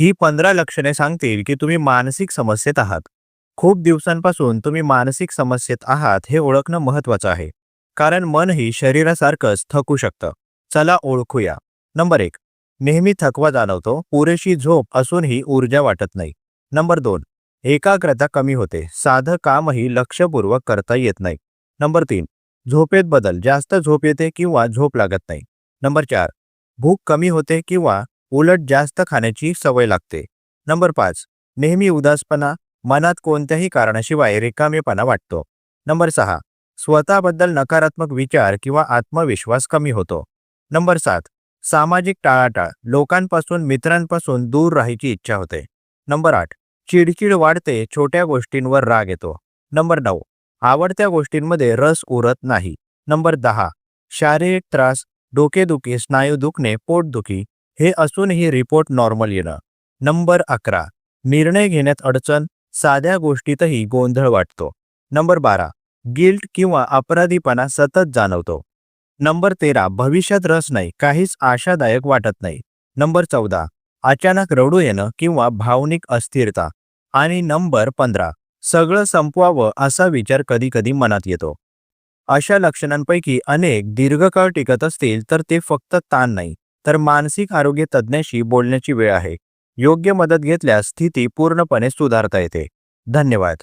ही पंधरा लक्षणे सांगतील की तुम्ही मानसिक समस्येत आहात. खूप दिवसांपासून तुम्ही मानसिक समस्येत आहात हे ओळखणं महत्वाचं आहे. कारण मनही शरीरासारखंच थकू शकतं. चला ओळखूया. नंबर एक. नेहमी थकवा जाणवतो पुरेशी झोप असूनही ऊर्जा वाटत नाही. नंबर दोन. एकाग्रता कमी होते. साधं कामही लक्षपूर्वक करता येत नाही. नंबर तीन. झोपेत बदल. जास्त झोप येते किंवा झोप लागत नाही. नंबर चार. भूक कमी होते किंवा उलट जास्त खाण्याची सवय लागते. नंबर पाच नेहमी उदासपणा मनात कोणत्याही कारणाशिवाय रिकामेपणा वाटतो. नंबर सहा स्वतःबद्दल नकारात्मक विचार किंवा आत्मविश्वास कमी होतो. नंबर सात सामाजिक टाळाटाळ लोकांपासून मित्रांपासून दूर राहायची इच्छा होते. नंबर आठ चिडचिड वाढते छोट्या गोष्टींवर राग येतो. नंबर नऊ आवडत्या गोष्टींमध्ये रस उरत नाही. नंबर दहा शारीरिक त्रास डोकेदुखी स्नायू दुखणे पोटदुखी हे असूनही रिपोर्ट नॉर्मल येणं. नंबर अकरा. निर्णय घेण्यात अडचण साध्या गोष्टीतही गोंधळ वाटतो. नंबर बारा. गिल्ट किंवा अपराधीपणा सतत जाणवतो. नंबर तेरा. भविष्यात रस नाही काहीच आशादायक वाटत नाही. नंबर चौदा. अचानक रडू येणं किंवा भावनिक अस्थिरता. आणि नंबर पंधरा. सगळं संपवावं असा विचार कधी कधी मनात येतो. अशा लक्षणांपैकी अनेक दीर्घकाळ टिकत असतील तर ते फक्त ताण नाही. तर मानसिक आरोग्य तज्ज्ञाशी बोलण्याची वेळ आहे. योग्य मदत घेतल्यास स्थिती पूर्णपणे सुधारता येते. धन्यवाद.